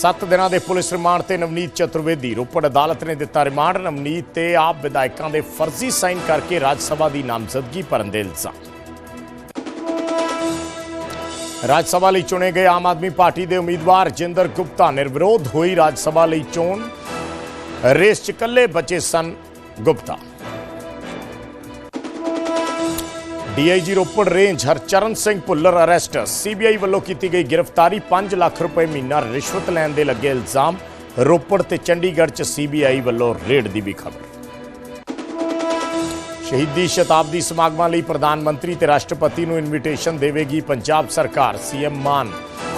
7 ਦਿਨਾਂ ਦੇ police remand ਤੇ ਨਵਨੀਤ ਚਤੁਰਵੇਦੀ ਰੋਪੜ ਅਦਾਲਤ ਨੇ ਦਿੱਤਾ ਰਿਮਾਂਡ। ਨਵਨੀਤ ਤੇ ਆਪ ਵਿਧਾਇਕਾਂ ਦੇ ਫਰਜ਼ੀ ਸਾਈਨ ਕਰਕੇ ਰਾਜ ਸਭਾ ਦੀ ਨਾਮਜ਼ਦਗੀ ਭਰਨ ਦੇ ਇਲਜ਼ਾਮ। ਰਾਜ ਸਭਾ ਲਈ ਚੁਣੇ ਗਏ ਆਮ ਆਦਮੀ ਪਾਰਟੀ ਦੇ ਉਮੀਦਵਾਰ ਜਿੰਦਰ ਗੁਪਤਾ ਨਿਰਵਿਰੋਧ ਹੋਈ ਰਾਜ ਸਭਾ ਲਈ ਚੋਣ। ਰੇਸ 'ਚ ਇਕੱਲੇ ਬਚੇ ਸਨ Gupta. DIG Ropar range Harcharan Singh Bhullar arrest. CBI ਵੱਲੋਂ ਕੀਤੀ ਗਈ ਗ੍ਰਿਫਤਾਰੀ 5 ਲੱਖ ਰੁਪਏ ਮਹੀਨਾ ਰਿਸ਼ਵਤ ਲੈਣ ਦੇ ਲੱਗੇ ਇਲਜ਼ਾਮ। ਰੋਪੜ ਤੇ ਚੰਡੀਗੜ੍ਹ 'ਚ ਸੀਬੀਆਈ ਵੱਲੋਂ ਰੇਡ ਦੀ ਵੀ ਖਬਰ। ਸ਼ਹੀਦੀ ਸ਼ਤਾਬਦੀ ਸਮਾਗਮਾਂ ਲਈ ਪ੍ਰਧਾਨ ਮੰਤਰੀ ਤੇ ਰਾਸ਼ਟਰਪਤੀ ਨੂੰ ਇਨਵੀਟੇਸ਼ਨ ਦੇਵੇਗੀ ਪੰਜਾਬ ਸਰਕਾਰ। ਸੀਐਮ ਮਾਨ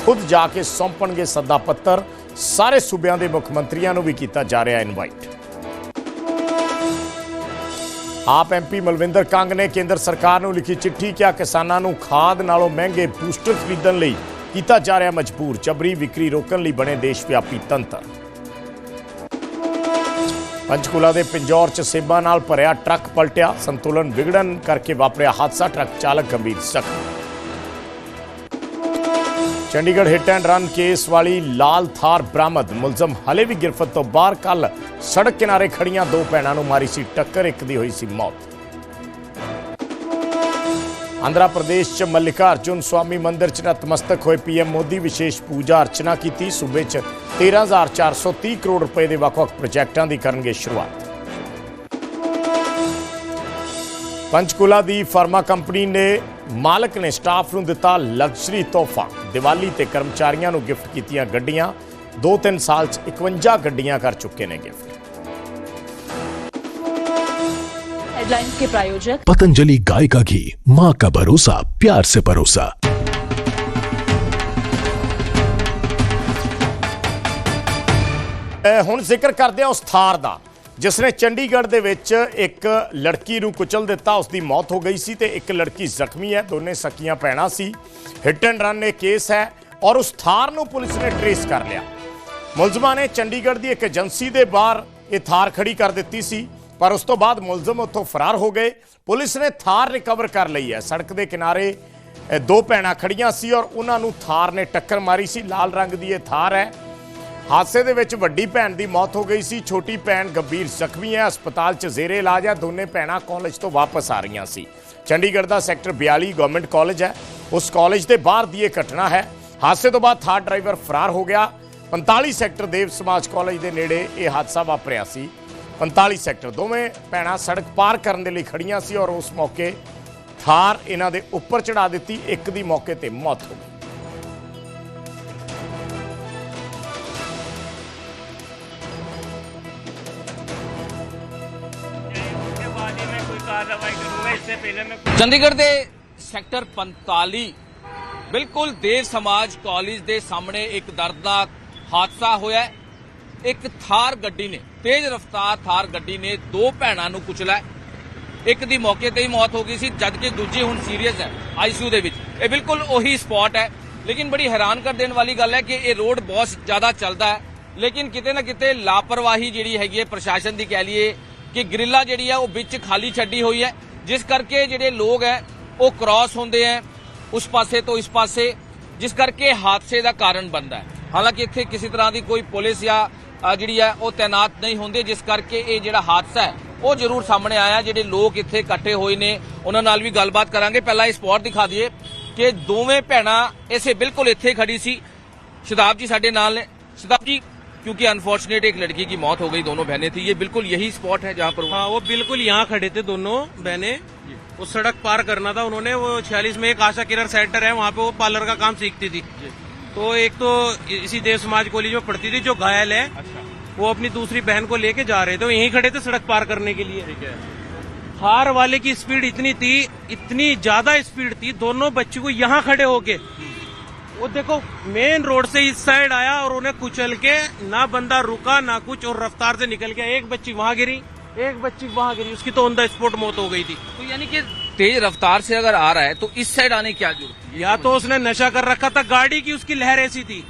ਖੁਦ ਜਾ ਕੇ ਸੌਂਪਣਗੇ ਸੱਦਾ ਪੱਤਰ। ਸਾਰੇ ਸੂਬਿਆਂ ਦੇ ਮੁੱਖ ਮੰਤਰੀਆਂ ਨੂੰ ਵੀ ਕੀਤਾ ਜਾ ਰਿਹਾ ਇਨਵਾਈਟ ਆਪ ਐਮਪੀ ਮਲਵਿੰਦਰ ਕੰਗ ਨੇ ਕੇਂਦਰ ਸਰਕਾਰ ਨੂੰ ਲਿਖੀ ਚਿੱਠੀ ਕਿਹਾ ਕਿਸਾਨਾਂ ਨੂੰ ਖਾਦ ਨਾਲੋਂ ਮਹਿੰਗੇ ਬੂਸਟਰ ਖਰੀਦਣ ਲਈ ਕੀਤਾ ਜਾ ਰਿਹਾ ਮਜਬੂਰ, ਚਬਰੀ ਵਿਕਰੀ ਰੋਕਣ ਲਈ ਬਣੇ ਦੇਸ਼ ਵਿਆਪੀ ਤੰਤਰ। ਪੰਚਕੂਲਾ ਦੇ ਪਿੰਜੌਰ ਚ ਸੇਬਾਂ ਨਾਲ ਭਰਿਆ ਟਰੱਕ ਪਲਟਿਆ, ਸੰਤੁਲਨ ਵਿਗੜਨ ਕਰਕੇ ਵਾਪਰਿਆ ਹਾਦਸਾ, ਟਰੱਕ ਚਾਲਕ ਗੰਭੀਰ ਜ਼ਖਮੀ। Chandigarh hit and run case ਵਾਲੀ ਲਾਲ ਥਾਰ ਬਰਾਮਦ। ਮੁਲਜ਼ਮ ਹਲੇ ਵੀ ਗਿਰਫਤ ਤੋਂ ਬਾਹਰ ਕੱਲ ਸੜਕ ਕਿਨਾਰੇ ਖੜੀਆਂ ਦੋ ਭੈਣਾਂ ਨੂੰ ਮਾਰੀ ਸੀ ਟੱਕਰ, ਇੱਕ ਦੀ ਹੋਈ ਸੀ ਮੌਤ। ਆਂਧਰਾ ਪ੍ਰਦੇਸ਼ ਚ ਮੱਲਿਕਾ ਅਰਜੁਨ ਸਵਾਮੀ ਮੰਦਿਰ ਚ ਨਤਮਸਤਕ ਹੋਏ ਪੀਐਮ ਮੋਦੀ ਵਿਸ਼ੇਸ਼ ਪੂਜਾ ਅਰਚਨਾ ਕੀਤੀ। ਸੂਬੇ ਚ 13430 ਕਰੋੜ ਰੁਪਏ ਦੇ ਵੱਖ-ਵੱਖ ਪ੍ਰੋਜੈਕਟਾਂ ਦੀ ਕਰਨਗੇ ਸ਼ੁਰੂਆਤ। ਪੰਚਕੂਲਾ ਦੀ ਫਾਰਮਾ ਕੰਪਨੀ ਨੇ ਮਾਲਕ ਨੇ ਸਟਾਫ ਨੂੰ ਦਿੱਤਾ ਲਗਜ਼ਰੀ ਤੋਹਫਾ ਦੀਵਾਲੀ ਤੇ ਕਰਮਚਾਰੀਆਂ ਨੂੰ ਗਿਫਟ ਕੀਤੀਆਂ ਗੱਡੀਆਂ 2-3 ਸਾਲ ਚ 51 ਗੱਡੀਆਂ ਕਰ ਚੁੱਕੇ ਨੇ ਗਿਫਟ हेडलाइंस के प्रायोजक पतंजलि गाय का घी माँ का भरोसा प्यार से परोसा ਅ, ਹੁਣ ਜ਼ਿਕਰ ਕਰਦੇ ਹਾਂ ਉਸ ਥਾਰ ਦਾ ਜਿਸ ਨੇ ਚੰਡੀਗੜ੍ਹ ਦੇ ਵਿੱਚ ਇੱਕ ਲੜਕੀ ਨੂੰ ਕੁਚਲ ਦਿੱਤਾ ਉਸ ਦੀ ਮੌਤ ਹੋ ਗਈ ਸੀ ਤੇ ਇੱਕ ਲੜਕੀ ਜ਼ਖਮੀ ਹੈ, ਦੋਨੇ ਸਕੀਆਂ ਭੈਣਾਂ ਸੀ। ਹਿੱਟ ਐਂਡ ਰਨ ਇਹ ਕੇਸ ਹੈ ਔਰ ਉਸ ਥਾਰ ਨੂੰ ਪੁਲਿਸ ਨੇ ਟਰੇਸ ਕਰ ਲਿਆ। ਮੁਲਜ਼ਮਾਂ ਨੇ ਚੰਡੀਗੜ੍ਹ ਦੀ ਇੱਕ ਏਜੰਸੀ ਦੇ ਬਾਹਰ ਇਹ ਥਾਰ ਖੜੀ ਕਰ ਦਿੱਤੀ ਸੀ, ਪਰ ਉਸ ਤੋਂ ਬਾਅਦ ਮੁਲਜ਼ਮ ਉੱਥੋਂ ਫਰਾਰ ਹੋ ਗਏ। ਪੁਲਿਸ ਨੇ ਥਾਰ ਰਿਕਵਰ ਕਰ ਲਈ ਹੈ। ਸੜਕ ਦੇ ਕਿਨਾਰੇ ਦੋ ਭੈਣਾਂ ਖੜੀਆਂ ਸੀ ਔਰ ਉਹਨਾਂ ਨੂੰ ਥਾਰ ਨੇ ਟੱਕਰ ਮਾਰੀ ਸੀ। ਲਾਲ ਰੰਗ ਦੀ ਇਹ ਥਾਰ ਹੈ। ਹਾਦਸੇ ਦੇ ਵਿੱਚ ਵੱਡੀ ਭੈਣ ਦੀ ਮੌਤ ਹੋ ਗਈ ਸੀ। ਛੋਟੀ ਭੈਣ ਗੰਭੀਰ ਜ਼ਖਮੀ ਹੈ। ਹਸਪਤਾਲ 'ਚ ਜ਼ੇਰੇ ਇਲਾਜ ਹੈ। ਦੋਨੇ ਭੈਣਾਂ ਕਾਲਜ ਤੋਂ ਵਾਪਸ ਆ ਰਹੀਆਂ ਸੀ। ਚੰਡੀਗੜ੍ਹ ਦਾ ਸੈਕਟਰ 42 ਗਵਰਨਮੈਂਟ ਕਾਲਜ ਹੈ। ਉਸ ਕਾਲਜ ਦੇ ਬਾਹਰ ਦੀ ਇਹ ਘਟਨਾ ਹੈ। ਹਾਦਸੇ ਤੋਂ ਬਾਅਦ ਥਾਰ ਡਰਾਈਵਰ ਫਰਾਰ ਹੋ ਗਿਆ। 45 ਸੈਕਟਰ ਦੇਵ ਸਮਾਜ ਕਾਲਜ ਦੇ ਨੇੜੇ ਇਹ ਹਾਦਸਾ ਵਾਪਰਿਆ ਸੀ। 45 ਸੈਕਟਰ ਦੋਵੇਂ ਭੈਣਾਂ ਸੜਕ ਪਾਰ ਕਰਨ ਦੇ ਲਈ ਖੜੀਆਂ ਸੀ ਔਰ ਉਸ ਮੌਕੇ ਥਾਰ ਇਹਨਾਂ ਦੇ ਉੱਪਰ ਚੜਾ ਦਿੱਤੀ। ਇੱਕ ਦੀ ਮੌਕੇ ਤੇ ਮੌਤ ਹੋ ਗਈ। करूंगा इससे पहले मैं ਚੰਡੀਗੜ੍ਹ ਦੇ ਸੈਕਟਰ 45 ਬਿਲਕੁਲ ਦੇਵ ਸਮਾਜ ਕਾਲਜ ਦੇ ਸਾਹਮਣੇ ਇੱਕ ਦਰਦਨਾਕ ਹਾਦਸਾ ਹੋਇਆ ਹੈ। ਇੱਕ ਥਾਰ ਗੱਡੀ ਨੇ ਤੇਜ਼ ਰਫ਼ਤਾਰ ਥਾਰ ਗੱਡੀ ਨੇ ਦੋ ਭੈਣਾਂ ਨੂੰ ਕੁਚਲਿਆ ਹੈ। ਇੱਕ ਦੀ ਮੌਕੇ ਤੇ ਹੀ ਮੌਤ ਹੋ ਗਈ ਸੀ ਜਦਕਿ ਦੂਜੀ ਹੁਣ ਸੀਰੀਅਸ ਹੈ ਆਈਸੀਯੂ ਦੇ ਵਿੱਚ ਇਹ ਬਿਲਕੁਲ ਉਹੀ ਸਪੌਟ ਹੈ ਲੇਕਿਨ ਬੜੀ ਹੈਰਾਨ ਕਰ ਦੇਣ ਵਾਲੀ ਗੱਲ ਹੈ ਕਿ ਇਹ ਰੋਡ ਬਹੁਤ ਜ਼ਿਆਦਾ ਚੱਲਦਾ ਹੈ ਲੇਕਿਨ ਕਿਤੇ ਨਾ ਕਿਤੇ ਲਾਪਰਵਾਹੀ ਜਿਹੜੀ ਹੈਗੀ ਹੈ ਪ੍ਰਸ਼ਾਸਨ ਦੀ ਕਹਿ ਲਈਏ ਕਿ ਗ੍ਰਿਲਾਂ ਜਿਹੜੀ ਹੈ ਉਹ ਵਿੱਚ ਖਾਲੀ ਛੱਡੀ ਹੋਈ ਹੈ ਜਿਸ ਕਰਕੇ ਜਿਹੜੇ ਲੋਕ ਹੈ, ਉਹ ਕ੍ਰਾਸ ਹੁੰਦੇ ਹੈ, ਉਸ ਪਾਸੇ ਤੋਂ ਇਸ ਪਾਸੇ, ਜਿਸ ਕਰਕੇ ਹਾਦਸੇ ਦਾ ਕਾਰਨ ਬਣਦਾ ਹੈ। ਹਾਲਾਂਕਿ ਇੱਥੇ ਕਿਸੇ ਤਰ੍ਹਾਂ ਦੀ ਕੋਈ ਪੁਲਿਸ ਜਾਂ ਜਿਹੜੀ ਹੈ, ਉਹ ਤਾਇਨਾਤ ਨਹੀਂ ਹੁੰਦੀ, ਜਿਸ ਕਰਕੇ ਇਹ ਜਿਹੜਾ ਹਾਦਸਾ ਹੈ, ਉਹ ਜ਼ਰੂਰ ਸਾਹਮਣੇ ਆਇਆ ਜਿਹੜੇ ਲੋਕ ਇੱਥੇ ਇਕੱਠੇ ਹੋਏ ਨੇ, ਉਹਨਾਂ ਨਾਲ ਵੀ ਗੱਲਬਾਤ ਕਰਾਂਗੇ। ਪਹਿਲਾਂ ਇਹ ਸਪੌਟ ਦਿਖਾ ਦਈਏ ਕਿ ਦੋਵੇਂ ਭੈਣਾਂ ਇਸੇ ਬਿਲਕੁਲ ਇੱਥੇ ਖੜੀ ਸੀ। ਸ਼ਦਾਬ ਜੀ ਸਾਡੇ ਨਾਲ ਨੇ। ਸ਼ਦਾਬ ਜੀ क्योंकि अनफॉर्चुनेट एक लड़की की मौत हो गई दोनों बहनें थी। ये बिल्कुल यही स्पॉट है जहाँ पर हाँ वो बिल्कुल यहाँ खड़े थे दोनों बहनें। वो सड़क पार करना था उन्होंने। वो छियालीस में एक आशा किरण सेंटर है वहाँ पे वो पार्लर का काम सीखती थी। तो एक तो इसी देव समाज कॉलेज में पढ़ती थी जो घायल है वो अपनी दूसरी बहन को लेके जा रहे थे। यहीं खड़े थे सड़क पार करने के लिए। ठीक है। हार वाले की स्पीड इतनी थी इतनी ज़्यादा स्पीड थी दोनों बच्चे को यहाँ खड़े होके वो देखो मेन रोड से इस साइड आया और उन्हें कुचल के ना बंदा रुका ना कुछ और रफ्तार से निकल गया। एक बच्ची वहाँ गिरी एक बच्ची वहाँ गिरी। उसकी तो ऑन द स्पॉट मौत हो गई थी। तो यानी कि तेज रफ्तार से अगर आ रहा है तो इस साइड आने क्या ज़रूरत या तो उसने नशा कर रखा था गाड़ी की उसकी लहर ऐसी थी।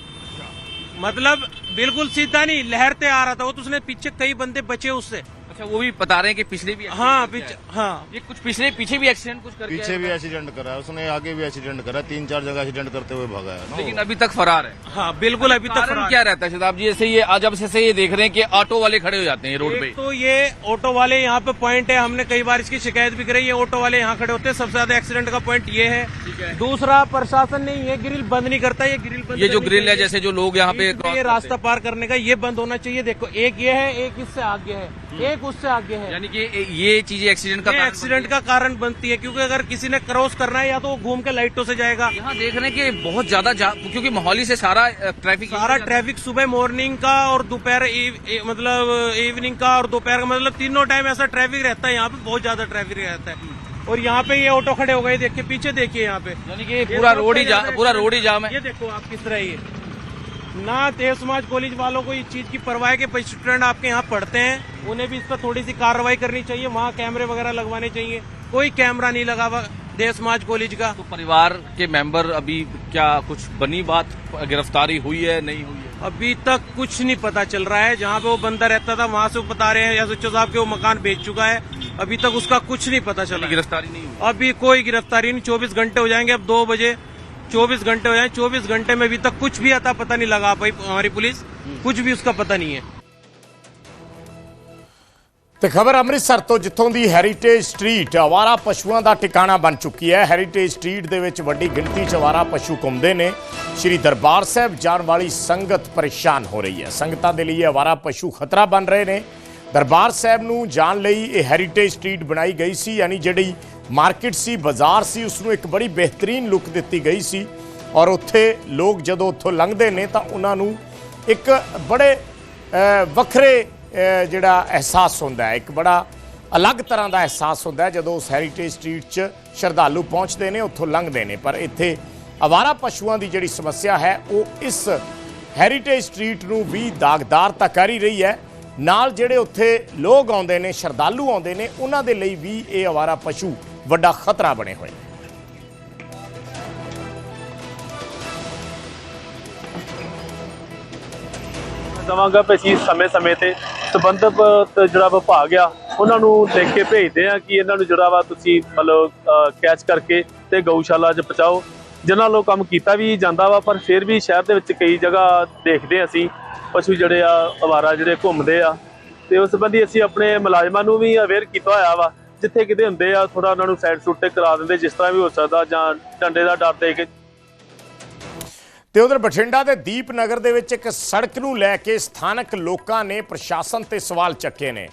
मतलब बिल्कुल सीधा नहीं लहरते आ रहा था। वो तो उसने पीछे कई बंदे बचे उससे। अच्छा वो भी बता रहे हैं कि पिछले भी हाँ पीछे हाँ। ये कुछ पिछले पीछे भी एक्सीडेंट कुछ करके पीछे भी एक्सीडेंट करा है उसने आगे भी एक्सीडेंट करा तीन चार जगह एक्सीडेंट करते हुए भागा है लेकिन अभी तक फरार है। हाँ बिल्कुल अभी तक फरार क्या रहता है शताब जी? ऐसे ये आज जब से से ये देख रहे हैं कि ऑटो वाले खड़े हो जाते हैं रोड पे। तो ये ऑटो वाले यहाँ पे पॉइंट है हमने कई बार इसकी शिकायत भी करी ये ऑटो वाले यहाँ खड़े होते हैं सबसे ज़्यादा एक्सीडेंट का पॉइंट ये है। दूसरा प्रशासन ने ये ग्रिल बंद नहीं करता ये ग्रिल बंद ये जो ग्रिल है जैसे जो लोग यहाँ पे रास्ता पार करने का ये बंद होना चाहिए। देखो एक ये है एक इससे आगे है। एक उससे आगे है। यानी कि ये चीज़ें एक्सीडेंट का एक्सीडेंट का कारण बनती है क्योंकि अगर किसी ने क्रॉस करना है या तो वो घूम के लाइटों से जाएगा। यहाँ देख रहे हैं कि बहुत ज़्यादा जा- क्योंकि मोहाली से सारा ट्रैफ़िक सारा ट्रैफ़िक सुबह मॉर्निंग का और दोपहर मतलब इवनिंग का और दोपहर का मतलब तीनों टाइम ऐसा ट्रैफ़िक रहता है यहाँ पे बहुत ज़्यादा ट्रैफ़िक रहता है। और यहाँ पे ये ऑटो खड़े हो गए देखिए पीछे देखिए यहाँ पे। यानी कि पूरा रोड ही पूरा रोड ही जाम है। ये देखो आप किस तरह ये। ना देव समाज कॉलेज वालों को इस चीज़ की परवाह है कि स्टूडेंट आपके यहाँ पढ़ते हैं उन्हें भी इस पर थोड़ी सी कार्रवाई करनी चाहिए वहाँ कैमरे वगैरह लगवाने चाहिए कोई कैमरा नहीं लगा हुआ देव समाज कॉलेज का। तो परिवार के मेंबर अभी क्या कुछ बनी बात गिरफ्तारी हुई है नहीं हुई है? अभी तक कुछ नहीं पता चल रहा है जहाँ पे वो बंदा रहता था वहाँ से वो बता रहे हैं एस साहब के वो मकान बेच चुका है अभी तक उसका कुछ नहीं पता चला। है। गिरफ्तारी नहीं हुई? अभी कोई गिरफ्तारी नहीं चौबीस घंटे हो जाएँगे अब दो बजे चौबीस घंटे हो जाएंगे चौबीस घंटे में अभी तक कुछ भी आता पता नहीं लगा पाई हमारी पुलिस कुछ भी उसका पता नहीं है ਤੇ ਖਬਰ ਅੰਮ੍ਰਿਤਸਰ ਤੋਂ ਜਿੱਥੋਂ ਦੀ ਹੈਰੀਟੇਜ ਸਟਰੀਟ ਆਵਾਰਾ ਪਸ਼ੂਆਂ ਦਾ ਟਿਕਾਣਾ ਬਣ ਚੁੱਕੀ ਹੈ ਹੈਰੀਟੇਜ ਸਟਰੀਟ ਦੇ ਵਿੱਚ ਵੱਡੀ ਗਿਣਤੀ 'ਚ ਆਵਾਰਾ ਪਸ਼ੂ ਘੁੰਮਦੇ ਨੇ ਸ਼੍ਰੀ ਦਰਬਾਰ ਸਾਹਿਬ ਜਾਣ ਵਾਲੀ ਸੰਗਤ ਪਰੇਸ਼ਾਨ ਹੋ ਰਹੀ ਹੈ ਸੰਗਤਾਂ ਦੇ ਲਈ ਇਹ ਆਵਾਰਾ ਪਸ਼ੂ ਖਤਰਾ ਬਣ ਰਹੇ ਨੇ ਦਰਬਾਰ ਸਾਹਿਬ ਨੂੰ ਜਾਣ ਲਈ ਇਹ ਹੈਰੀਟੇਜ ਸਟਰੀਟ ਬਣਾਈ ਗਈ ਸੀ ਯਾਨੀ ਜਿਹੜੀ ਮਾਰਕੀਟ ਸੀ, ਬਾਜ਼ਾਰ ਸੀ ਉਸ ਨੂੰ ਇੱਕ ਬੜੀ ਬਿਹਤਰੀਨ ਲੁੱਕ ਦਿੱਤੀ ਗਈ ਸੀ। ਔਰ ਉੱਥੇ ਲੋਕ ਜਦੋਂ ਉੱਥੋਂ ਲੰਘਦੇ ਨੇ ਤਾਂ ਉਹਨਾਂ ਨੂੰ ਇੱਕ ਬੜੇ ਵੱਖਰੇ ਜਿਹੜਾ ਅਹਿਸਾਸ ਹੁੰਦਾ ਹੈ। ਇੱਕ ਬੜਾ ਅਲੱਗ ਤਰ੍ਹਾਂ ਦਾ ਅਹਿਸਾਸ ਹੁੰਦਾ ਹੈ ਜਦੋਂ ਉਸ ਹੈਰੀਟੇਜ ਸਟਰੀਟ 'ਚ ਸ਼ਰਧਾਲੂ ਪਹੁੰਚਦੇ ਨੇ, ਉੱਥੋਂ ਲੰਘਦੇ ਨੇ। ਪਰ ਇੱਥੇ ਅਵਾਰਾ ਪਸ਼ੂਆਂ ਦੀ ਜਿਹੜੀ ਸਮੱਸਿਆ ਹੈ, ਉਹ ਇਸ ਹੈਰੀਟੇਜ ਸਟਰੀਟ ਨੂੰ ਵੀ ਦਾਗਦਾਰ ਤਾਂ ਕਰ ਹੀ ਰਹੀ ਹੈ। ਨਾਲ ਜਿਹੜੇ ਉੱਥੇ ਲੋਕ ਆਉਂਦੇ ਨੇ, ਸ਼ਰਧਾਲੂ ਆਉਂਦੇ ਨੇ, ਉਹਨਾਂ ਦੇ ਲਈ ਵੀ ਇਹ ਅਵਾਰਾ ਪਸ਼ੂ ਵੱਡਾ ਖਤਰਾ ਬਣੇ ਹੋਏ। ਨੇ ਦਵਾਂਗਾ ਵੀ ਅਸੀਂ ਸਮੇਂ-ਸਮੇਂ ਤੇ ਸੰਬੰਧਿਤ ਜਿਹੜਾ ਵਿਭਾਗ ਆ, ਉਹਨਾਂ ਨੂੰ ਲਿਖ ਕੇ ਭੇਜਦੇ ਆ ਕਿ ਇਹਨਾਂ ਨੂੰ ਜਿਹੜਾ ਵਾ ਤੁਸੀਂ ਮਤਲਬ ਕੈਚ ਕਰਕੇ ਤੇ ਗਊਸ਼ਾਲਾ 'ਚ ਪਹੁੰਚਾਓ। ਜਿਨ੍ਹਾਂ ਲੋਕ ਕੰਮ ਕੀਤਾ ਵੀ ਜਾਂਦਾ ਵਾ, ਪਰ ਫਿਰ ਵੀ ਸ਼ਹਿਰ ਦੇ ਵਿੱਚ ਕਈ ਜਗ੍ਹਾ ਦੇਖਦੇ ਆ ਅਸੀਂ, ਪਸ਼ੂ ਜਿਹੜੇ ਆ, ਅਵਾਰਾ ਜਿਹੜੇ ਘੁੰਮਦੇ ਆ। ਤੇ ਉਸ ਸੰਬੰਧੀ ਅਸੀਂ ਆਪਣੇ ਮੁਲਾਜ਼ਮਾਂ ਨੂੰ ਵੀ ਅਵੇਅਰ ਕੀਤਾ ਹੋਇਆ ਵਾ ਜਿੱਥੇ ਕਿਤੇ ਹੁੰਦੇ ਆ ਥੋੜਾ ਉਹਨਾਂ ਨੂੰ ਸਾਈਡ ਸੁੱਟ ਤੇ ਕਰਾ ਦਿੰਦੇ, ਜਿਸ ਤਰ੍ਹਾਂ ਵੀ ਹੋ ਸਕਦਾ, ਜਾਂ ਡੰਡੇ ਦਾ ਡਰ ਦੇ ਕੇ। ਤੇ ਉਧਰ ਬਠਿੰਡਾ ਦੇ ਦੀਪਨਗਰ ਦੇ ਵਿੱਚ ਇੱਕ ਸੜਕ ਨੂੰ ਲੈ ਕੇ ਸਥਾਨਕ ਲੋਕਾਂ ਨੇ ਪ੍ਰਸ਼ਾਸਨ ਤੇ ਸਵਾਲ ਚੱਕੇ ਨੇ।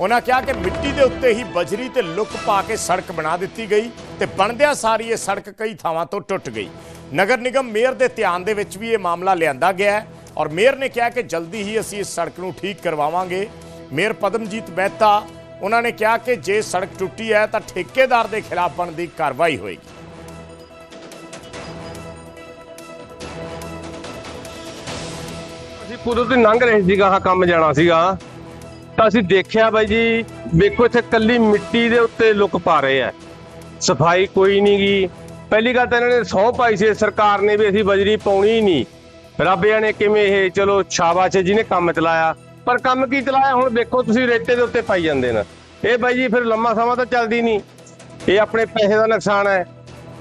ਉਹਨਾਂ ਕਿਹਾ ਕਿ ਮਿੱਟੀ ਦੇ ਉੱਤੇ ਹੀ ਬਜਰੀ ਤੇ ਲੁੱਕ ਪਾ ਕੇ ਸੜਕ ਬਣਾ ਦਿੱਤੀ ਗਈ ਤੇ ਬਣਦਿਆਂ ਸਾਰੀ ਇਹ ਸੜਕ ਕਈ ਥਾਵਾਂ ਤੋਂ ਟੁੱਟ ਗਈ। ਨਗਰ ਨਿਗਮ ਮੇਅਰ ਦੇ ਧਿਆਨ ਦੇ ਵਿੱਚ ਵੀ ਇਹ ਮਾਮਲਾ ਲਿਆਂਦਾ ਗਿਆ ਹੈ ਔਰ ਮੇਅਰ ਨੇ ਕਿਹਾ ਕਿ ਜਲਦੀ ਹੀ ਅਸੀਂ ਇਸ ਸੜਕ ਨੂੰ ਠੀਕ ਕਰਵਾਵਾਂਗੇ। ਮੇਅਰ ਪਦਮਜੀਤ ਮਹਿਤਾ ਉਹਨਾਂ ਨੇ ਕਿਹਾ ਕਿ ਜੇ ਸੜਕ ਟੁੱਟੀ ਹੈ ਤਾਂ ਠੇਕੇਦਾਰ ਦੇ ਖਿਲਾਫ ਬਣਦੀ ਕਾਰਵਾਈ ਹੋਏਗੀ। ਅਸੀਂ ਪੁਲ ਤੇ ਲੰਘ ਰਹੇ ਸੀਗਾ ਹਾਂ ਕੰਮ ਜਾਣਾ ਸੀਗਾ। ਤਾਂ ਅਸੀਂ ਦੇਖਿਆ ਬਾਈ ਜੀ, ਵੇਖੋ ਇੱਥੇ ਕੱਲੀ ਮਿੱਟੀ ਦੇ ਉੱਤੇ ਲੁੱਕ ਪਾ ਰਹੇ ਆ। ਸਫ਼ਾਈ ਕੋਈ ਨਹੀਂ ਗੀ। ਪਹਿਲੀ ਗੱਲ ਤਾਂ ਇਹਨਾਂ ਨੇ ਸਹੁੰ ਪਾਈ ਸੀ, ਸਰਕਾਰ ਨੇ ਵੀ ਅਸੀਂ ਬਜਰੀ ਪਾਉਣੀ ਨਹੀਂ ਰੱਬਿਆਂ ਨੇ ਕਿਵੇਂ ਇਹ, ਚਲੋ ਸ਼ਾਬਾਸ਼ ਚ ਜਿਹਨੇ ਕੰਮ ਚਲਾਇਆ। ਪਰ ਕੰਮ ਕੀ ਚਲਾਇਆ? ਹੁਣ ਦੇਖੋ ਤੁਸੀਂ ਰੇਤੇ ਦੇ ਉੱਤੇ ਪਾਈ ਜਾਂਦੇ ਨੇ। ਇਹ ਬਾਈ ਜੀ ਫਿਰ ਲੰਮਾ ਸਮਾਂ ਤਾਂ ਚੱਲਦੀ ਨਹੀਂ। ਇਹ ਆਪਣੇ ਪੈਸੇ ਦਾ ਨੁਕਸਾਨ ਹੈ।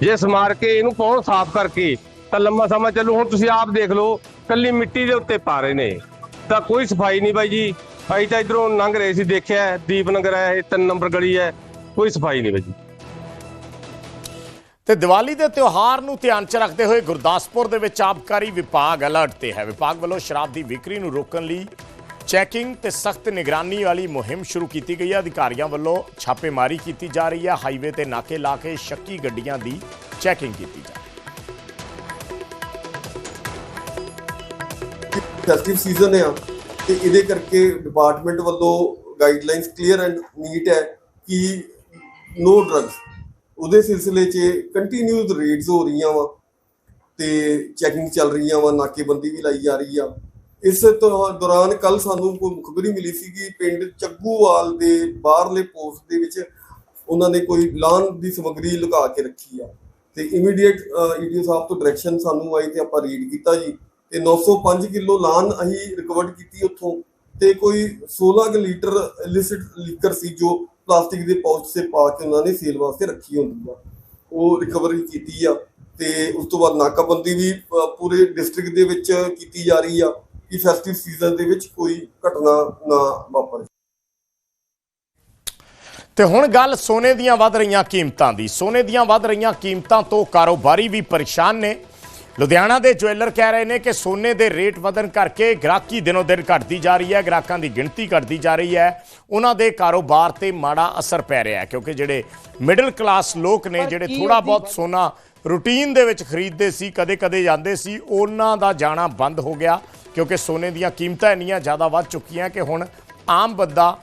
ਜੇ ਸਮਾਰ ਕੇ ਇਹਨੂੰ ਪਾਉਣ ਸਾਫ਼ ਕਰਕੇ ਤਾਂ ਲੰਮਾ ਸਮਾਂ ਚੱਲੂ। ਹੁਣ ਤੁਸੀਂ ਆਪ ਦੇਖ ਲਓ, ਕੱਲੀ ਮਿੱਟੀ ਦੇ ਉੱਤੇ ਪਾ ਰਹੇ ਨੇ। ਤਾਂ ਕੋਈ ਸਫ਼ਾਈ ਨਹੀਂ ਬਾਈ ਜੀ। ਅਸੀਂ ਤਾਂ ਇਧਰੋਂ ਲੰਘ ਰਹੇ ਸੀ, ਦੇਖਿਆ ਦੀਪ ਦੀਪਨਗਰ ਹੈ, ਇਹ ਤਿੰਨ ਨੰਬਰ ਗਲੀ ਹੈ। ਕੋਈ ਸਫ਼ਾਈ ਨਹੀਂ ਬਾਈ ਜੀ। ਤੇ ਦੀਵਾਲੀ ਦੇ ਤਿਉਹਾਰ ਨੂੰ ਧਿਆਨ 'ਚ ਰੱਖਦੇ ਹੋਏ ਗੁਰਦਾਸਪੁਰ ਦੇ ਵਿੱਚ ਆਬਕਾਰੀ ਵਿਭਾਗ ਅਲਰਟ ਤੇ ਹੈ। ਵਿਭਾਗ ਵੱਲੋਂ ਸ਼ਰਾਬ ਦੀ ਵਿਕਰੀ ਨੂੰ ਰੋਕਣ ਲਈ ਚੈਕਿੰਗ ਤੇ ਸਖਤ ਨਿਗਰਾਨੀ ਵਾਲੀ ਮੁਹਿੰਮ ਸ਼ੁਰੂ ਕੀਤੀ ਗਈ ਹੈ। ਅਧਿਕਾਰੀਆਂ ਵੱਲੋਂ ਛਾਪੇਮਾਰੀ ਕੀਤੀ ਜਾ ਰਹੀ ਹੈ। ਹਾਈਵੇ ਤੇ ਨਾਕੇ ਲਾ ਕੇ ਸ਼ੱਕੀ ਗੱਡੀਆਂ ਦੀ ਚੈਕਿੰਗ ਕੀਤੀ ਜਾ ਰਹੀ ਹੈ। ਫੈਸਟਿਵ ਸੀਜ਼ਨ ਆ ਤੇ ਇਹਦੇ ਕਰਕੇ ਡਿਪਾਰਟਮੈਂਟ ਵੱਲੋਂ ਗਾਈਡਲਾਈਨਸ ਕਲੀਅਰ ਐਂਡ ਨੀਟ ਹੈ ਕਿ ਨੋ ਡਰੱਗਸ ਉਹਦੇ ਸਿਲਸਿਲੇ 'ਚ ਕੰਟੀਨਿਊਸ ਰੇਡਸ ਹੋ ਰਹੀਆਂ ਵਾ। ਤੇ ਚੈਕਿੰਗ ਚੱਲ ਰਹੀਆਂ ਵਾ। ਨਾਕੇਬੰਦੀ ਵੀ ਲਾਈ ਜਾ ਰਹੀ ਆ। ਇਸ ਤੋਂ, ਦੌਰਾਨ ਕੱਲ ਸਾਨੂੰ ਕੋਈ ਮੁਖਬਰੀ ਮਿਲੀ ਸੀ ਕਿ ਪਿੰਡ ਚੱਗੂਵਾਲ ਦੇ ਬਾਹਰਲੇ ਪੋਸਟ ਦੇ ਵਿੱਚ ਉਹਨਾਂ ਨੇ ਕੋਈ ਲਾਨ ਦੀ ਸਮੱਗਰੀ ਲੁਕਾ ਕੇ ਰੱਖੀ ਆ। ਤੇ ਇਮੀਡੀਏਟ ਈਡੀਓ ਸਾਹਿਬ ਤੋਂ ਡਾਇਰੈਕਸ਼ਨ ਸਾਨੂੰ ਆਈ ਤੇ ਆਪਾਂ ਰੀਡ ਕੀਤਾ ਜੀ। ਤੇ 905 ਕਿਲੋ ਲਾਨ ਅਸੀਂ ਰਿਕਵਰਡ ਕੀਤੀ ਉੱਥੋਂ। ਤੇ ਕੋਈ 16 ਕੁ ਲੀਟਰ ਇਲਿਸਿਟ ਲੀਕਰ ਸੀ ਜੋ ਪਲਾਸਟਿਕ ਦੇ ਪਾਊਚ 'ਚ ਪਾ ਕੇ ਉਹਨਾਂ ਨੇ ਸੇਲ ਵਾਸਤੇ ਰੱਖੀ ਹੁੰਦੀ ਆ। ਉਹ ਰਿਕਵਰੀ ਕੀਤੀ ਆ। ਤੇ ਉਸ ਤੋਂ ਬਾਅਦ ਨਾਕਾਬੰਦੀ ਵੀ ਪੂਰੇ ਡਿਸਟ੍ਰਿਕਟ ਦੇ ਵਿੱਚ ਕੀਤੀ ਜਾ ਰਹੀ ਆ। ਕਿ ਫੈਸਟਿਵ ਸੀਜ਼ਨ ਦੇ ਵਿੱਚ ਕੋਈ ਘਟਨਾ ਨਾ ਵਾਪਰੇ। ਤੇ ਹੁਣ ਗੱਲ ਸੋਨੇ ਦੀਆਂ ਵੱਧ ਰਹੀਆਂ ਕੀਮਤਾਂ ਦੀ। ਸੋਨੇ ਦੀਆਂ ਵੱਧ ਰਹੀਆਂ ਕੀਮਤਾਂ ਤੋਂ ਕਾਰੋਬਾਰੀ ਵੀ ਪਰੇਸ਼ਾਨ ਨੇ। ਲੁਧਿਆਣਾ ਦੇ ਜੁਐਲਰ ਕਹਿ ਰਹੇ ਨੇ ਕਿ ਸੋਨੇ ਦੇ ਰੇਟ ਵਧਣ ਕਰਕੇ ਗ੍ਰਾਹਕੀ ਦਿਨੋ ਦਿਨ ਘਟਦੀ ਜਾ ਰਹੀ ਹੈ ਗ੍ਰਾਹਕਾਂ ਦੀ ਗਿਣਤੀ ਘਟਦੀ ਜਾ ਰਹੀ ਹੈ। ਉਹਨਾਂ ਦੇ ਕਾਰੋਬਾਰ ਤੇ ਮਾੜਾ ਅਸਰ ਪੈ ਰਿਹਾ ਹੈ ਕਿਉਂਕਿ ਜਿਹੜੇ ਮਿਡਲ ਕਲਾਸ ਲੋਕ ਨੇ ਜਿਹੜੇ ਥੋੜਾ ਬਹੁਤ ਸੋਨਾ ਰੂਟੀਨ ਦੇ ਵਿੱਚ ਖਰੀਦਦੇ ਸੀ ਕਦੇ-ਕਦੇ ਜਾਂਦੇ ਸੀ ਉਹਨਾਂ ਦਾ ਜਾਣਾ ਬੰਦ ਹੋ ਗਿਆ। ਕਿਉਂਕਿ ਸੋਨੇ ਦੀਆਂ ਕੀਮਤਾਂ ਇੰਨੀਆਂ ਜ਼ਿਆਦਾ ਵੱਧ ਚੁੱਕੀਆਂ ਕਿ ਹੁਣ ਆਮ ਬੰਦਾ,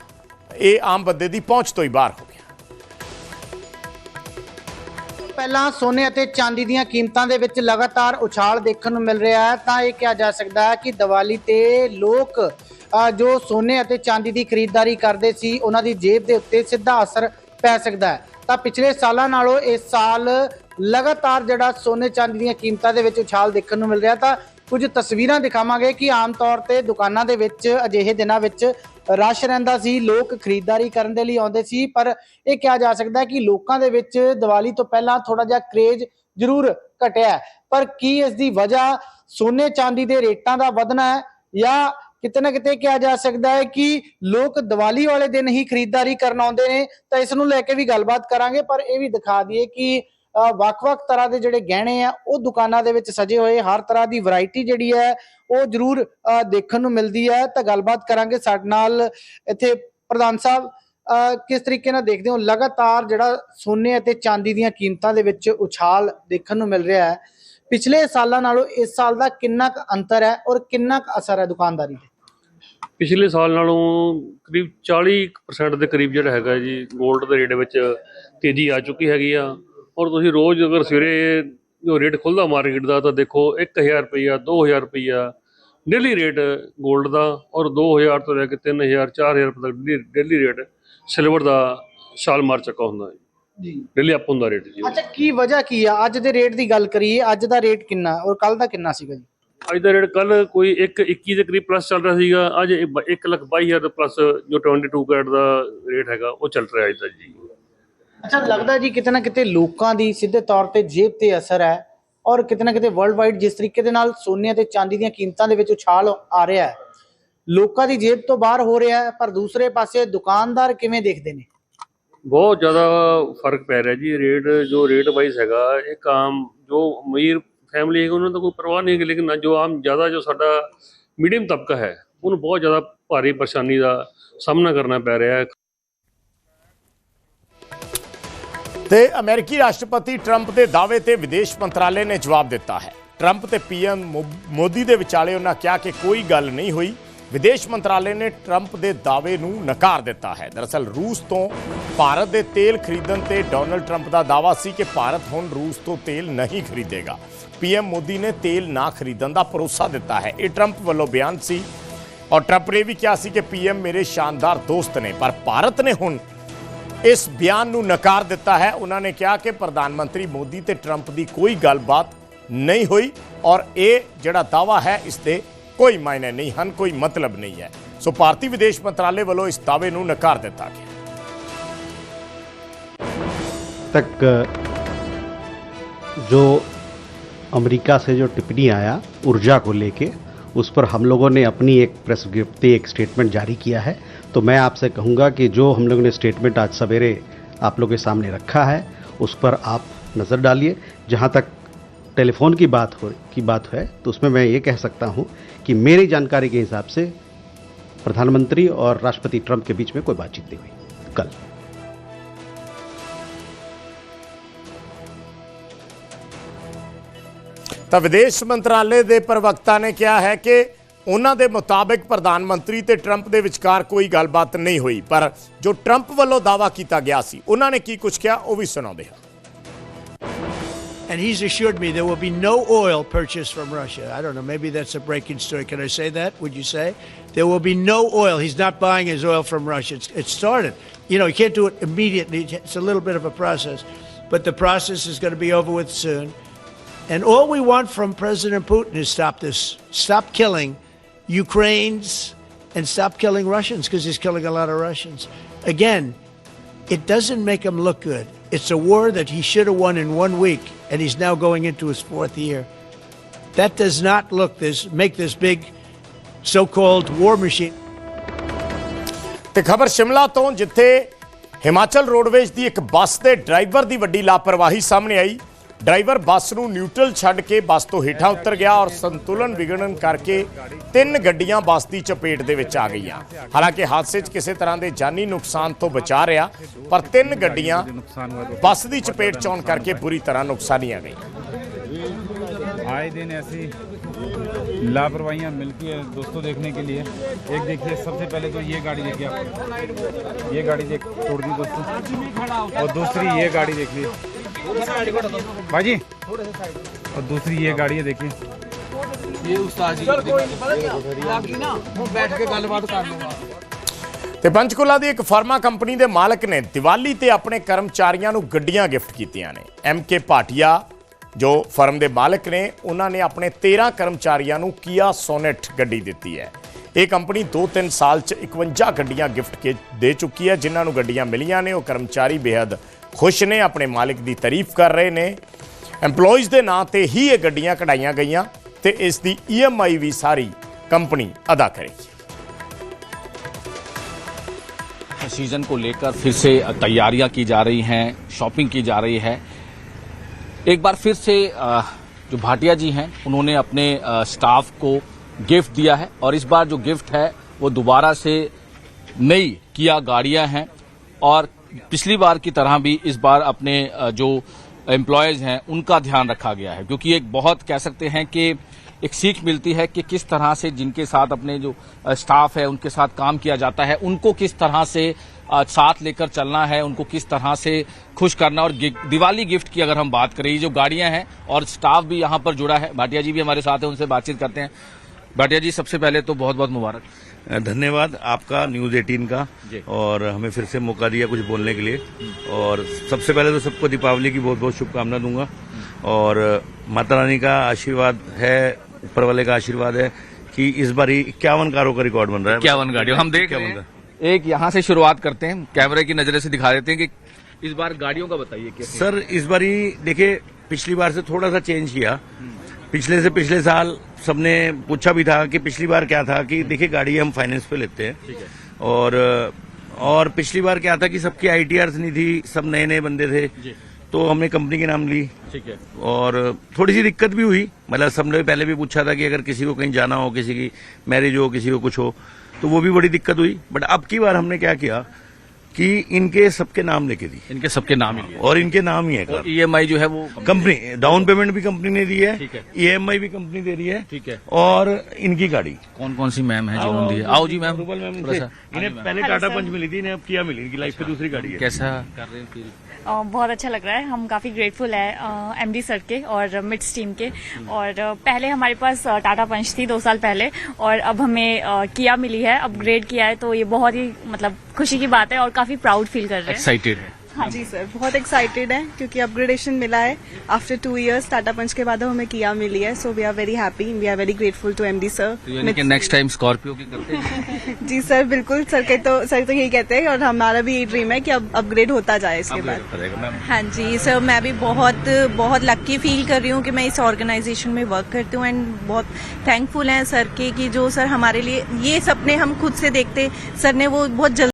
ਇਹ ਆਮ ਬੰਦੇ ਦੀ ਪਹੁੰਚ ਤੋਂ ਹੀ ਬਾਹਰ ਹੋ ਗਿਆ। ਪਹਿਲਾਂ ਸੋਨੇ ਅਤੇ ਚਾਂਦੀ ਦੀਆਂ ਕੀਮਤਾਂ ਦੇ ਵਿੱਚ ਲਗਾਤਾਰ ਉਛਾਲ ਦੇਖਣ ਨੂੰ ਮਿਲ ਰਿਹਾ ਹੈ, ਤਾਂ ਇਹ ਕਿਹਾ ਜਾ ਸਕਦਾ ਹੈ ਕਿ ਦੀਵਾਲੀ ਤੇ ਲੋਕ ਜੋ ਸੋਨੇ ਅਤੇ ਚਾਂਦੀ ਦੀ ਖਰੀਦਦਾਰੀ ਕਰਦੇ ਸੀ, ਉਹਨਾਂ ਦੀ ਜੇਬ ਦੇ ਉੱਤੇ ਸਿੱਧਾ ਅਸਰ ਪੈ ਸਕਦਾ ਹੈ। ਤਾਂ ਪਿਛਲੇ ਸਾਲਾਂ ਨਾਲੋਂ ਇਸ ਸਾਲ ਲਗਾਤਾਰ ਜਿਹੜਾ ਸੋਨੇ ਚਾਂਦੀ ਦੀਆਂ ਕੀਮਤਾਂ ਦੇ ਵਿੱਚ ਉਛਾਲ ਦੇਖਣ ਨੂੰ ਮਿਲ ਰਿਹਾ, ਤਾਂ ਕੁਝ ਤਸਵੀਰਾਂ ਦਿਖਾਵਾਂਗੇ ਕਿ ਆਮ ਤੌਰ ਤੇ ਦੁਕਾਨਾਂ ਦੇ ਵਿੱਚ, ਅਜਿਹੇ ਦਿਨਾਂ ਵਿੱਚ ਰਸ਼ ਰਹਿੰਦਾ ਸੀ, ਲੋਕ ਖਰੀਦਦਾਰੀ ਕਰਨ ਦੇ ਲਈ ਆਉਂਦੇ ਸੀ, ਪਰ ਇਹ ਕਿਹਾ ਜਾ ਸਕਦਾ ਹੈ ਕਿ ਲੋਕਾਂ ਦੇ ਵਿੱਚ ਦੀਵਾਲੀ ਤੋਂ ਪਹਿਲਾਂ ਥੋੜਾ ਜਿਹਾ ਕ੍ਰੇਜ਼ ਜ਼ਰੂਰ ਘਟਿਆ ਪਰ ਕੀ ਇਸ ਦੀ ਵਜ੍ਹਾ ਸੋਨੇ ਚਾਂਦੀ ਦੇ ਰੇਟਾਂ ਦਾ ਵਧਣਾ ਹੈ ਜਾਂ ਕਿਤੇ ਨਾ ਕਿਤੇ ਕਿਹਾ ਜਾ ਸਕਦਾ ਹੈ ਕਿ ਲੋਕ ਦੀਵਾਲੀ ਵਾਲੇ ਦਿਨ ਹੀ ਖਰੀਦਦਾਰੀ ਕਰਨ ਆਉਂਦੇ ਨੇ, ਤਾਂ ਇਸ ਨੂੰ ਲੈ ਕੇ ਵੀ ਗੱਲਬਾਤ ਕਰਾਂਗੇ, ਪਰ ਇਹ ਵੀ ਦਿਖਾ ਦਈਏ ਕਿ ਵੱਖ-ਵੱਖ ਤਰ੍ਹਾਂ ਦੇ ਜਿਹੜੇ ਗਹਿਣੇ ਆ, ਉਹ ਦੁਕਾਨਾਂ ਦੇ ਵਿੱਚ ਸਜੇ ਹੋਏ। ਹਰ ਤਰ੍ਹਾਂ ਦੀ ਵੈਰਾਈਟੀ ਜਿਹੜੀ ਹੈ, ਉਹ ਜ਼ਰੂਰ ਦੇਖਣ ਨੂੰ ਮਿਲਦੀ ਹੈ। ਤਾਂ ਗੱਲਬਾਤ ਕਰਾਂਗੇ ਸਾਡੇ ਨਾਲ ਇੱਥੇ ਪ੍ਰਧਾਨ ਸਾਹਿਬ। ਕਿਸ ਤਰੀਕੇ ਨਾਲ ਦੇਖਦੇ ਹੋ? ਲਗਾਤਾਰ ਜਿਹੜਾ ਸੋਨੇ ਅਤੇ ਚਾਂਦੀ ਦੀਆਂ ਕੀਮਤਾਂ ਦੇ ਵਿੱਚ ਉਛਾਲ ਦੇਖਣ ਨੂੰ ਮਿਲ ਰਿਹਾ ਹੈ। ਪਿਛਲੇ ਸਾਲਾਂ ਨਾਲੋਂ ਇਸ ਸਾਲ ਦਾ ਕਿੰਨਾ ਕੁ ਅੰਤਰ ਹੈ ਔਰ ਕਿੰਨਾ ਕੁ ਅਸਰ ਹੈ ਦੁਕਾਨਦਾਰੀ ਤੇ? ਪਿਛਲੇ ਸਾਲ ਨਾਲੋਂ ਕਰੀਬ 40% ਦੇ ਕਰੀਬ ਜਿਹੜਾ ਹੈਗਾ ਜੀ 골ਡ ਦੇ ਰੇਟ ਵਿੱਚ ਤੇਜ਼ੀ ਆ ਚੁੱਕੀ ਹੈਗੀ ਆ। ਔਰ ਤੁਸੀਂ ਰੋਜ਼ ਅਗਰ ਸਵੇਰੇ ਜੋ ਰੇਟ ਖੁੱਲਦਾ ਮਾਰਕੀਟ ਦਾ ਤਾਂ ਦੇਖੋ 1000 ਰੁਪਈਆ 2000 ਰੁਪਈਆ ਡੇਲੀ ਰੇਟ 골ਡ ਦਾ ਔਰ 2000 ਤੋਂ ਲੈ ਕੇ 3000 4000 ਰੁਪਏ ਤੱਕ ਡੇਲੀ ਰੇਟ ਸਿਲਵਰ ਦਾ ਛਾਲ ਮਾਰ ਚੱਕਾ ਹੁੰਦਾ ਹੈ। ਜੀ। ਡੇਲੀ ਅਪ ਹੁੰਦਾ ਰੇਟ ਜੀ। ਅੱਛਾ ਕੀ ਵਜ੍ਹਾ ਕੀ ਆ? ਅੱਜ ਦੇ ਰੇਟ ਦੀ ਗੱਲ ਕਰੀਏ ਅੱਜ ਦਾ ਰੇਟ ਕਿੰਨਾ? ਔਰ ਕੱਲ ਦਾ ਕਿੰਨਾ ਸੀਗਾ ਜੀ? ਅੱਜ ਦਾ ਰੇਟ ਕੱਲ ਕੋਈ 1 21 ਦੇ ਕਰੀਬ ਪਲੱਸ ਚੱਲ ਰਿਹਾ ਸੀਗਾ ਅੱਜ 1 ਲੱਖ 22000 ਦਾ ਪਲੱਸ ਜੋ 22 ਕੈਰਟ ਦਾ ਰੇਟ ਹੈਗਾ ਉਹ ਚੱਲ ਰਿਹਾ ਅੱਜ ਦਾ ਜੀ। ਅੱਛਾ ਲੱਗਦਾ ਜੀ ਕਿਤੇ ਨਾ ਕਿਤੇ ਲੋਕਾਂ ਦੀ ਸਿੱਧੇ ਤੌਰ ਤੇ ਜੇਬ ਤੇ ਅਸਰ ਹੈ ਔਰ ਕਿਤੇ ਨਾ ਕਿਤੇ ਵਰਲਡ ਵਾਈਡ ਜਿਸ ਤਰੀਕੇ ਦੇ ਨਾਲ ਸੋਨੇ ਅਤੇ ਚਾਂਦੀ ਦੀਆਂ ਕੀਮਤਾਂ ਦੇ ਵਿੱਚ ਉਛਾਲ ਆ ਰਿਹਾ ਹੈ। ਲੋਕਾਂ ਦੀ ਜੇਬ ਤੋਂ ਬਾਹਰ ਹੋ ਰਿਹਾ ਹੈ, ਪਰ ਦੂਸਰੇ ਪਾਸੇ ਦੁਕਾਨਦਾਰ ਕਿਵੇਂ ਦੇਖਦੇ ਨੇ? ਬਹੁਤ ਜ਼ਿਆਦਾ ਫ਼ਰਕ ਪੈ ਰਿਹਾ ਜੀ। ਰੇਟ, ਜੋ ਰੇਟ ਵਾਈਜ਼ ਹੈਗਾ ਇੱਕ ਆਮ ਜੋ ਅਮੀਰ ਫੈਮਿਲੀ ਹੈਗੀ, ਉਹਨਾਂ ਦਾ ਕੋਈ ਪਰਵਾਹ ਨਹੀਂ ਹੈ ਲੇਕਿਨ ਜੋ ਆਮ, ਜ਼ਿਆਦਾ ਜੋ ਸਾਡਾ ਮੀਡੀਅਮ ਤਬਕਾ ਹੈ, ਉਹਨੂੰ ਬਹੁਤ ਜ਼ਿਆਦਾ ਭਾਰੀ ਪਰੇਸ਼ਾਨੀ ਦਾ ਸਾਹਮਣਾ ਕਰਨਾ ਪੈ ਰਿਹਾ ਹੈ। ਤੇ ਅਮਰੀਕੀ ਰਾਸ਼ਟਰਪਤੀ ਟਰੰਪ ਦੇ ਦਾਅਵੇ ਤੇ ਵਿਦੇਸ਼ ਮੰਤਰਾਲੇ ਨੇ ਜਵਾਬ ਦਿੱਤਾ ਹੈ। ਟਰੰਪ ਤੇ ਪੀਐਮ ਮੋਦੀ ਦੇ ਵਿਚਾਲੇ ਉਹਨਾਂ ਕਿਹਾ ਕਿ ਕੋਈ ਗੱਲ ਨਹੀਂ ਹੋਈ। ਵਿਦੇਸ਼ ਮੰਤਰਾਲੇ ਨੇ ਟਰੰਪ ਦੇ ਦਾਅਵੇ ਨੂੰ ਨਕਾਰ ਦਿੱਤਾ ਹੈ। ਦਰਅਸਲ ਰੂਸ ਤੋਂ ਭਾਰਤ ਦੇ ਤੇਲ ਖਰੀਦਣ ਤੇ ਡੋਨਲਡ ਟਰੰਪ ਦਾ ਦਾਅਵਾ ਸੀ ਕਿ ਭਾਰਤ ਹੁਣ ਰੂਸ ਤੋਂ ਤੇਲ ਨਹੀਂ ਖਰੀਦੇਗਾ। ਪੀਐਮ ਮੋਦੀ ਨੇ ਤੇਲ ਨਾ ਖਰੀਦਣ ਦਾ ਭਰੋਸਾ ਦਿੱਤਾ ਹੈ। ਇਹ ਟਰੰਪ ਵੱਲੋਂ ਬਿਆਨ ਸੀ। ਔਰ ਟਰੰਪ ਨੇ ਵੀ ਕਿਹਾ ਸੀ ਕਿ ਪੀਐਮ ਮੇਰੇ ਸ਼ਾਨਦਾਰ ਦੋਸਤ ਨੇ, ਪਰ ਭਾਰਤ ਨੇ ਹੁਣ ਇਸ ਬਿਆਨ ਨੂੰ ਨਕਾਰ ਦਿੱਤਾ ਹੈ ਉਹਨਾਂ ਨੇ ਕਿਹਾ ਕਿ ਪ੍ਰਧਾਨ ਮੰਤਰੀ ਮੋਦੀ ਤੇ ਟਰੰਪ ਦੀ ਕੋਈ ਗੱਲਬਾਤ ਨਹੀਂ ਹੋਈ ਔਰ ਇਹ ਜਿਹੜਾ ਦਾਵਾ ਹੈ ਇਸ ਦੇ ਕੋਈ ਮਾਇਨੇ ਨਹੀਂ ਹਨ ਕੋਈ ਮਤਲਬ ਨਹੀਂ ਹੈ ਸੋ ਭਾਰਤੀ ਵਿਦੇਸ਼ ਮੰਤਰਾਲੇ ਵੱਲੋਂ ਇਸ ਦਾਅਵੇ ਨੂੰ ਨਕਾਰ ਦਿੱਤਾ ਗਿਆ तक जो अमेरिका से जो टिप्पणी आया ऊर्जा को लेके उस पर हम लोगों ने अपनी एक प्रेस विज्ञप्ति एक स्टेटमेंट जारी किया है तो मैं आपसे कहूँगा कि जो हम लोगों ने स्टेटमेंट आज सवेरे आप लोगों के सामने रखा है उस पर आप नज़र डालिए जहाँ तक टेलीफोन की बात हो की बात है तो उसमें मैं ये कह सकता हूँ कि मेरी जानकारी के हिसाब से प्रधानमंत्री और राष्ट्रपति ट्रंप के बीच में कोई बातचीत नहीं हुई कल ਤਾਂ ਵਿਦੇਸ਼ ਮੰਤਰਾਲੇ ਦੇ ਪ੍ਰਵਕਤਾ ਨੇ ਕਿਹਾ ਹੈ ਕਿ ਉਹਨਾਂ ਦੇ ਮੁਤਾਬਕ ਪ੍ਰਧਾਨ ਮੰਤਰੀ ਤੇ ਟਰੰਪ ਦੇ ਵਿਚਕਾਰ ਕੋਈ ਗੱਲਬਾਤ ਨਹੀਂ ਹੋਈ ਪਰ ਜੋ ਟਰੰਪ ਵੱਲੋਂ ਦਾਵਾ ਕੀਤਾ ਗਿਆ ਸੀ ਉਹਨਾਂ ਨੇ ਕੀ ਕੁਝ ਕਿਹਾ ਉਹ ਵੀ ਸੁਣਾਉਂਦੇ ਹਾਂ And he's assured me there will be no oil purchased from Russia. I don't know, maybe that's a breaking story. Can I say that? Would you say? There will be no oil. He's not buying his oil from Russia. It's, it started. You know, you can't do it immediately. It's a little bit of a process. But the process is going to be over with soon. And all we want from President Putin is stop this. Stop killing Ukraine's and stop killing Russians because he's killing a lot of Russians. Again, it doesn't make him look good. It's a war that he should have won in one week, and he's now going into his fourth year. That does not look this make this big so-called war machine. ਤੇ ਖਬਰ ਸ਼ਿਮਲਾ ਤੋਂ ਜਿੱਥੇ Himachal roadways ਦੀ ਇੱਕ ਬੱਸ ਦੇ driver ਦੀ ਵੱਡੀ ਲਾਪਰਵਾਹੀ ਸਾਹਮਣੇ ਆਈ driver bus ਨੂੰ ਨਿਊਟਰਲ ਛੱਡ ਕੇ ਬੱਸ ਤੋਂ ਹੇਠਾਂ ਉਤਰ ਗਿਆ ਔਰ ਸੰਤੁਲਨ ਵਿਗੜਨ ਕਰਕੇ ਤਿੰਨ ਗੱਡੀਆਂ ਬੱਸ ਦੀ ਚਪੇਟ ਦੇ ਵਿੱਚ ਆ ਗਈਆਂ ਹਾਲਾਂਕਿ ਹਾਦਸੇ 'ਚ ਕਿਸੇ ਤਰ੍ਹਾਂ ਦੇ ਜਾਨੀ ਨੁਕਸਾਨ ਤੋਂ ਬਚਾ ਰਿਹਾ ਪਰ ਤਿੰਨ ਗੱਡੀਆਂ ਬੱਸ ਦੀ ਚਪੇਟ 'ਚ ਆਉਣ ਕਰਕੇ ਬੁਰੀ ਤਰ੍ਹਾਂ ਨੁਕਸਾਨੀਆਂ ਗਈਆਂ आए दिन ऐसी लापरवाहियाँ मिलती है दोस्तों देखने के लिए एक देखिए सबसे पहले तो ये गाड़ी देखिए आप ये गाड़ी देख तोड़ दी दोस्तों और दूसरी ये गाड़ी देखिए भाजी और दूसरी ये गाड़ी है देखिए ये उस्ताद जी चल ਕੋਈ ਨਹੀਂ ਪਤਾ ਕੀ ਲੱਗੀ ਨਾ ਹੁਣ ਬੈਠ ਕੇ ਗੱਲਬਾਤ ਕਰ ਲਵਾਂਗਾ ਤੇ ਪੰਚਕੁਲਾ ਦੀ ਇੱਕ ਫਾਰਮਾ ਕੰਪਨੀ ਦੇ ਮਾਲਕ ਨੇ ਦੀਵਾਲੀ ਤੇ ਆਪਣੇ ਕਰਮਚਾਰੀਆਂ ਨੂੰ ਗੱਡੀਆਂ ਗਿਫਟ ਕੀਤੀਆਂ ਨੇ। ਐਮ ਕੇ ਭਾਟੀਆ ਜੋ ਫਰਮ ਦੇ ਮਾਲਕ ਨੇ ਉਹਨਾਂ ਨੇ ਆਪਣੇ 13 ਕਰਮਚਾਰੀਆਂ ਨੂੰ ਕੀਆ ਸੋਨੇਟ ਗੱਡੀ ਦਿੱਤੀ ਹੈ। ਇਹ ਕੰਪਨੀ 2-3 ਸਾਲ 'ਚ 51 ਗੱਡੀਆਂ ਗਿਫਟ ਕੇ ਦੇ ਚੁੱਕੀ ਹੈ ਜਿਨ੍ਹਾਂ ਨੂੰ ਗੱਡੀਆਂ ਮਿਲੀਆਂ ਨੇ। ਉਹ ਕਰਮਚਾਰੀ ਬੇਹੱਦ ਖੁਸ਼ ਨੇ ਆਪਣੇ ਮਾਲਕ ਦੀ ਤਾਰੀਫ ਕਰ ਰਹੇ ਨੇ EMPLOYEES ਦੇ ਨਾਂ ਤੇ ਹੀ ਇਹ ਗੱਡੀਆਂ ਕਢਾਈਆਂ ਗਈਆਂ ਤੇ ਇਸ ਦੀ EMI ਵੀ ਸਾਰੀ ਕੰਪਨੀ ਅਦਾ ਕਰੇਗੀ सीजन को लेकर फिर से तैयारियां की जा रही हैं शॉपिंग की जा रही है एक बार फिर से अ, जो भाटिया जी हैं उन्होंने अपने अ, स्टाफ को गिफ्ट दिया है और इस बार जो गिफ्ट है वो दोबारा से नई किया गाड़ियां हैं और पिछली बार की तरह भी इस बार अपने जो एम्प्लॉयज़ हैं, उनका ध्यान रखा गया है, क्योंकि एक बहुत कह सकते हैं कि एक सीख मिलती है कि किस तरह से जिनके साथ अपने जो स्टाफ है, उनके साथ काम किया जाता है, उनको किस तरह से साथ लेकर चलना है, उनको किस तरह से खुश करना और दिवाली गिफ्ट की अगर हम बात करें, ये जो गाड़ियाँ हैं और स्टाफ भी यहाँ पर जुड़ा है, भाटिया जी भी हमारे साथ है, उनसे बातचीत करते हैं। भाटिया जी, सबसे पहले तो बहुत बहुत मुबारक। धन्यवाद आपका न्यूज़ 18 का और हमें फिर से मौका दिया कुछ बोलने के लिए। और सबसे पहले तो सबको दीपावली की बहुत बहुत शुभकामना दूँगा। और माता रानी का आशीर्वाद है ऊपर वाले का आशीर्वाद है कि इस बार ही इक्यावन कारों का रिकॉर्ड बन रहा है। इक्यावन गाड़ियों हम देख रहे हैं। एक यहाँ से शुरुआत करते हैं कैमरे की नजरे से दिखा देते हैं कि इस बार गाड़ियों का बताइए सर इस बारी देखिए पिछली बार से थोड़ा सा चेंज किया। पिछले से पिछले साल सबने पूछा भी था कि पिछली बार क्या था कि देखिए गाड़ी हम फाइनेंस पे लेते हैं। और और पिछली बार क्या था कि सबकी आईटीआर नहीं थी सब नए नए बंदे थे। तो हमने कंपनी के नाम ली। ठीक है। और थोड़ी सी दिक्कत भी हुई। मतलब सबने पहले भी पूछा था कि अगर किसी को कहीं जाना हो किसी की मैरिज हो किसी को कुछ हो तो वो भी बड़ी दिक्कत हुई। बट अब की बार हमने क्या किया कि इनके सबके नाम लेके दी। इनके सबके नाम ही और इनके नाम ही है कार। ईएमआई जो है वो कंपनी डाउन पेमेंट भी कंपनी ने दी है ठीक है। ईएमआई भी कंपनी दे रही है ठीक है। और इनकी गाड़ी। कौन कौन सी मैम है जो आओ, दी है? आओ जी मैम। रूबल मैम थोड़ा सा। इन्हें पहले टाटा पंच मिली थी इन्हें अब किया मिली इनकी लाइफ की दूसरी गाड़ी है। कैसा कर रहे हैं बहुत अच्छा लग रहा है। हम काफ़ी ग्रेटफुल है एमडी सर के और मिड्स टीम के। और पहले हमारे पास टाटा पंच थी दो साल पहले और अब हमें किया मिली है अपग्रेड किया है तो ये बहुत ही मतलब खुशी की बात है और काफ़ी प्राउड फील कर रहे हैं। एक्साइटेड है। हाँ जी सर बहुत एक्साइटेड है क्योंकि अपग्रेडेशन मिला है। After two years Tata Punch के बाद हमें किया मिली है so we are very happy we are very grateful to MD यानी कि सर नेक्स्ट टाइम स्कॉर्पियो की करते हैं? जी सर बिल्कुल सर के तो सर तो यही कहते हैं और हमारा भी यही ड्रीम है कि अब अपग्रेड होता जाए इसके बाद। हाँ जी सर मैं भी बहुत बहुत लक्की फील कर रही हूँ कि मैं इस ऑर्गेनाइजेशन में वर्क करती हूँ एंड बहुत थैंकफुल हैं सर के कि जो सर हमारे लिए ये सपने हम खुद से देखते सर ने वो बहुत जल्दी